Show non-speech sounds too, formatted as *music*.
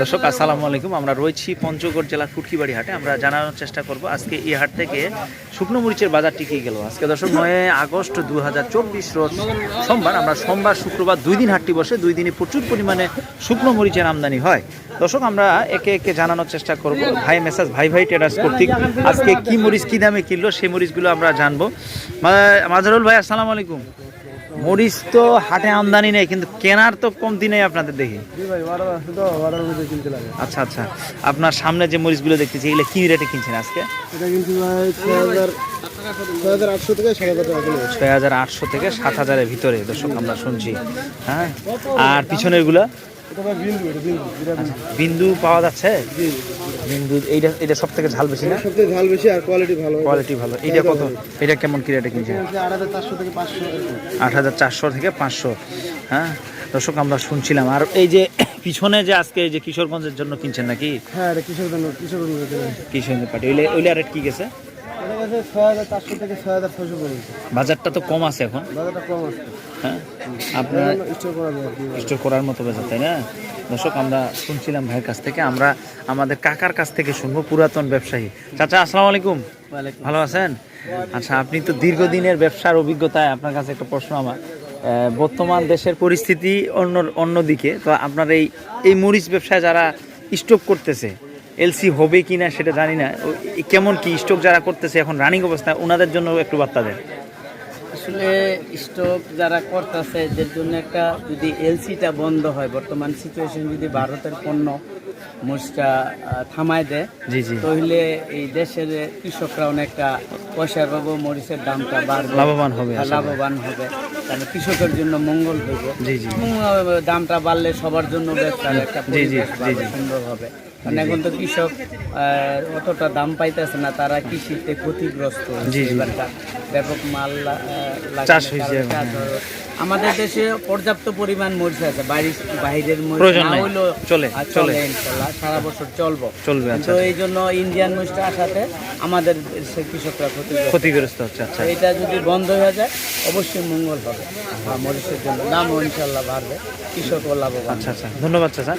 দর্শক, আসসালামু আলাইকুম। আমরা রয়েছি পঞ্চগড় জেলার ফুটকিবাড়ি হাটে। আমরা জানানোর চেষ্টা করব আজকে এই হাট থেকে শুকনো মরিচের বাজার টিকে গেল? আজকে দর্শক, নয় আগস্ট দু হাজার চব্বিশ রোজ সোমবার, আমরা সোমবার, শুক্রবার দুই দিন হাটটি বসে। দুই দিনে প্রচুর পরিমাণে শুকনো মরিচের আমদানি হয়। দর্শক, আমরা একে একে জানানোর চেষ্টা করব। ভাই মেসাজ, ভাই ভাই ট্রেডার্স কর্তৃক আজকে কি মরিচ, কি দামে কিনলো, সেই মরিচগুলো আমরা জানব। মাজারুল ভাই, আসসালামু আলাইকুম। মরিচ তো হাটে আমদানি নেই কিন্তু কেনার তো কমতি নেই আপনাদের দেখি। আচ্ছা আচ্ছা। আপনার সামনে যে মরিচগুলো দেখতেছি এগুলো কি রেটে কিনছেন আজকে? ছয় হাজার আটশো থেকে সাত হাজারের ভিতরে দর্শক আমরা শুনছি হ্যাঁ? আর পিছনেরগুলা এটা ভাই বিন্দু এটা বিন্দু এটা পাওয়া যাচ্ছে? বিন্দু এইটা এটা সব থেকে ঝাল বেশি না? সবথেকে ঝাল বেশি আর কোয়ালিটি ভালো। কোয়ালিটি ভালো। এইটা কত? এটা কেমন কি রেটে কিনছেন? আট হাজার চারশো থেকে পাঁচশো আট হাজার চারশো থেকে পাঁচশো হ্যাঁ? দর্শক আমরা শুনছিলাম। আর এই যে *coughs* পিছনে যে আজকে এই যে কিশোরগঞ্জের জন্য কিনছেন নাকি? হ্যাঁ কিশোরগঞ্জ কিশোর দানো কিশোর দানো এটা কিশোরগঞ্জ পার্টি। ওইলে ওইলে রেট কি গেছে? বাজারটা তো কম আছে এখন। বাজারটা কম আসছে হ্যাঁ? আপনার স্টোর করার মতো বাজার তাই না? দর্শক আমরা শুনছিলাম ভাইয়ের কাছ থেকে আমরা আমাদের কাকার কাছ থেকে শুনব পুরাতন ব্যবসায়ী। চাচা আসসালামু আলাইকুম। ভালো আছেন? আচ্ছা আপনি তো দীর্ঘদিনের ব্যবসার অভিজ্ঞতায় আপনার কাছে একটা প্রশ্ন আমার। বর্তমান দেশের পরিস্থিতি অন্য অন্যদিকে তো আপনার এই এই মরিচ ব্যবসায় যারা স্টক করতেছে এলসি হবে কি না সেটা জানি না। কেমন কি স্টক যারা করতেছে এখন রানিং অবস্থায় ওনাদের জন্য একটু বার্তা দেন। আসলে স্টক যারা করতেছে এদের জন্য একটা যদি এলসিটা বন্ধ হয় বর্তমান সিচুয়েশন যদি ভারতের পণ্য আহ, থামায় দেয় জি জি। তাহলে এই দেশের কৃষকরা অনেকটা পয়সা পাবো মরিচের দামটা বাড়বে। লাভবান হবে লাভবান হবে। তাহলে কৃষকের জন্য মঙ্গল হইব। জি জি। দামটা বাড়লে সবার জন্য একটা। সুন্দর হবে। কারণ এখন তো কৃষক অতটা দাম পাইতেছে না তারা কৃষিতে ক্ষতিগ্রস্ত। তা- ব্যাপক মাল চাষ হয়েছে। আমাদের দেশে পর্যাপ্ত পরিমাণ মরিচ আছে বাইরে বাইরের মরিচ না নাই। হইলেও চলে, চলে। ইনশাল্লাহ সারা বছর চলবো। চলবে, কিন্তু আচ্ছা। এই জন্য ইন্ডিয়ান মরিচটা আসাতে আমাদের দেশের কৃষকরা ক্ষতিগ্রস্ত। ক্ষতিগ্রস্ত হচ্ছে আচ্ছা। এটা যদি বন্ধ হয়ে যায় অবশ্যই মঙ্গল হবে। মরিচের জন্য দামও ইনশাল্লাহ বাড়বে কৃষকও লাভবান আচ্ছা আচ্ছা। ধন্যবাদ চাচা।